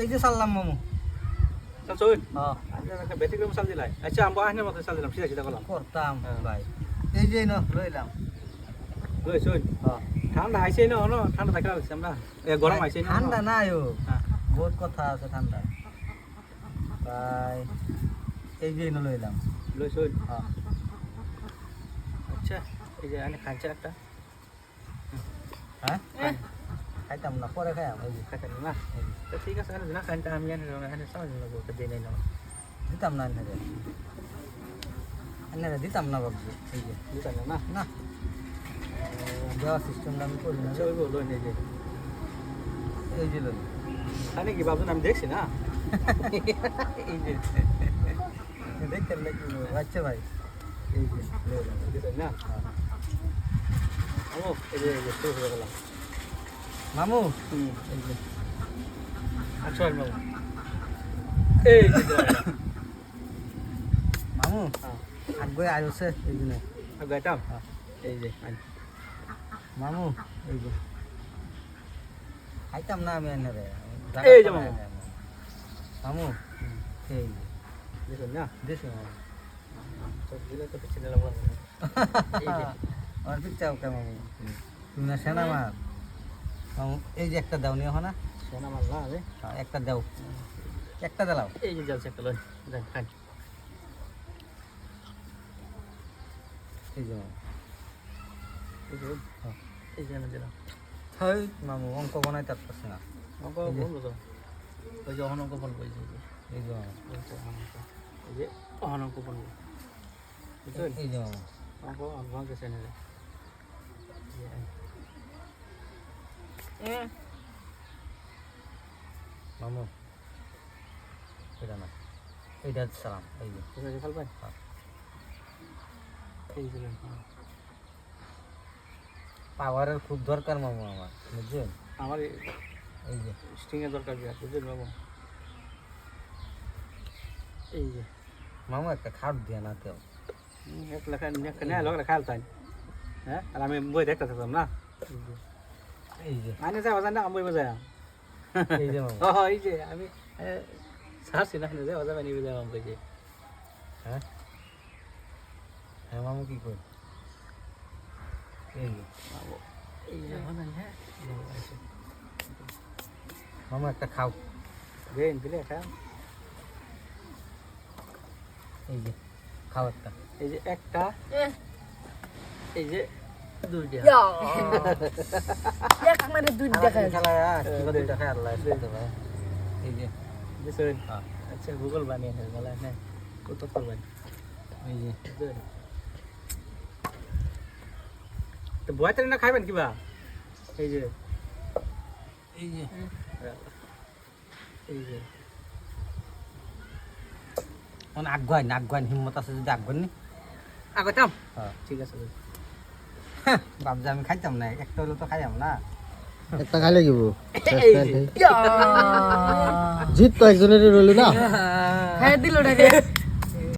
এই যে সাল্লাম মামু চল চল হ্যাঁ একটা ব্যতিক্রম চাল দিলাই আচ্ছা আমি আহিনের মতো চাল দিলাম সিধা সিধা করলাম করতাম হ্যাঁ। ভাই এই যে ন লইলাম লই চল হ্যাঁ ঠান্ডা আইছে না ন ঠান্ডা থাকা লাগছে আমরা এ গরম আইছে না ঠান্ডা নাই ও হ্যাঁ। বহুত কথা আছে ঠান্ডা ভাই এই যে ন লইলাম লই চল হ্যাঁ আচ্ছা এই যে এনে খাইছে একটা হ্যাঁ খাইতাম না পরে খাইয়াম এই যে। খাইতে না? তো ঠিক আছে দিনা খাইতে আমি এনে এনে সাজ লাগবো তো দেই নাই না। দিতাম না এনে এনে দিতাম না ভাবছি এই যে। বুঝা না? না। দেওয়ার সিস্টেমটা আমি করি না ওই বলো এই যে। এই যে লই। আরে কি বাবু আমি দেখছি না? এই যে। দেখতেন নাকি আচ্ছা ভাই। এই যে না। হ্যাঁ। ও এই যে শুরু হয়ে গেলাম মামু হুম এই যে আচ্ছা বাবু এই যে দিলাম। মামু হ্যাঁ আগে আয়োছে এই জন্য আর গাইতাম হ্যাঁ। এই যে আন মামু এই যে খাইতাম না আমি এনে রে এই যে মামু। মামু এই যে দেখুন না দেশে মামু তো দিলে তো পিছনে লাগবো এই যে আমার পিচ্ছা ওকে মামু তুমি না সেনা মার মামু এই যে একটা দাও নিয়ে না। সোনা মাল না রে। হ্যাঁ, একটা দাও। একটা দাও এই যে জলছে একটা লই এই যে এই যে হ্যাঁ। দিলাম হয় মামু অঙ্ক বানাই তার পারছে না। অঙ্ক। বলব তো? ওই যে অহন অঙ্ক বলব এই যে এই যে। অহন অঙ্ক। এই যে অহন অঙ্ক বলব। এই যে অঙ্ক অঙ্ক গেছে না মামু এটা না। এইটা সালাম এই যে। আছে ফেলবেন? হ্যাঁ। হ্যাঁ। পাওয়ারের খুব দরকার মামু আমার বুঝছেন? আমার এই যে। স্ট্রিংয়ের দরকার বিরাট বুঝলেন বাবু এই যে। মামু একটা খাট দিয়ে না কেউ। এক লেখা একটা নেয় লোক লেখা তাই হ্যাঁ? আর আমি বই দেখতে থাকতাম না? এই যে। আনে যাওয়া যায় না আমি বই বোঝাই এই যে মামু ও এই যে আমি সারছি না যাওয়া যাবে নিবে যাওয়া আমি যে হ্যাঁ? হ্যাঁ মামু কি কর? এই যে। এই যে হ্যাঁ। মামু একটা খাও। দেন দিলে একটা এই যে খাও একটা। এই যে একটা। এই যে মানে আচ্ছা গুগল বানিয়ে কত করবেন? তো বয়তে না খাইবেন কিবা? এই যে এই যে এই যে। মানে হিম্মত আছে যদি আগুয়াই নি? আগতাম হ্যাঁ ঠিক আছে। বাবজা আমি খাইতাম না একটা হলো তো খাইতাম না। একটা খাই লাগিব! জিত তো একজনের রইল না? খাই দিল